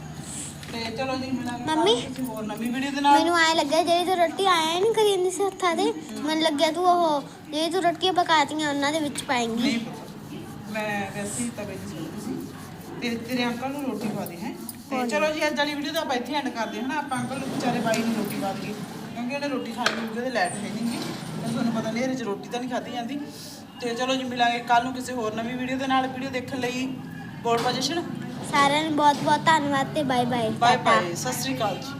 ਤੇ ਚਲੋ ਜੀ ਮਿਲਾਂਗੇ ਮੰਮੀ? ਕਿਸੇ ਹੋਰ ਨਵੀਂ ਵੀਡੀਓ ਦੇ ਨਾਲ। ਮੈਨੂੰ ਐ ਲੱਗਿਆ ਜਿਹੜੀ ਤੂੰ ਰੋਟੀ ਆਇਆ ਨਹੀਂ ਕਰੀ ਜਾਂਦੀ ਸੀ ਹੱਥਾਂ ਤੇ? ਮੈਨੂੰ ਲੱਗਿਆ ਤੂੰ ਉਹ ਜਿਹੜੀ ਤੂੰ ਰੋਟੀਆਂ ਪਕਾਤੀਆਂ ਉਹਨਾਂ ਦੇ ਵਿੱਚ ਪਾਏਂਗੀ। ਮੈਂ ਵੈਸੇ ਹੀ ਤਵੇ ਤੇ ਸੋਚਦੀ ਸੀ। ਤੇ ਤੇਰੇ ਅੰਕਲ ਨੂੰ ਰੋਟੀ ਪਾ ਦੇ ਹੈ? ਤੇ ਚਲੋ ਜੀ ਅੱਜ ਵਾਲੀ ਵੀਡੀਓ ਤਾਂ ਆਪਾਂ ਇੱਥੇ ਐਂਡ ਕਰਦੇ ਹਾਂ ਨਾ। ਆਪਾਂ ਅੰਕਲ ਨੂੰ ਵਿਚਾਰੇ ਬਾਈ ਨੂੰ ਰੋਟੀ ਪਾ ਦਈਏ ਕਿਉਂਕਿ ਉਹਨੇ ਰੋਟੀ ਖਾਣੀ ਹੋਊਗੀ ਉਹਦੇ ਲੈਟ ਹੈ ਨਹੀਂਗੀ ਤੇ ਤੁਹਾਨੂੰ ਪਤਾ ਨੇਰੇ 'ਚ ਰੋਟੀ ਤਾਂ ਨਹੀਂ ਖਾਧੀ ਜਾਂਦੀ। ਤੇ ਚਲੋ ਜੀ ਮਿਲਾਂਗੇ ਕੱਲ ਨੂੰ ਕਿਸੇ ਹੋਰ ਨਵੀਂ ਵੀਡੀਓ ਦੇ ਨਾਲ। ਵੀਡੀਓ ਦੇਖਣ ਲਈ ਬੋਲ ਪੋਜੀਸ਼ਨ ਸਾਰਿਆਂ ਨੂੰ ਬਹੁਤ ਬਹੁਤ ਧੰਨਵਾਦ ਤੇ bye bye bye bye Sat Sri ਅਕਾਲ ਜੀ।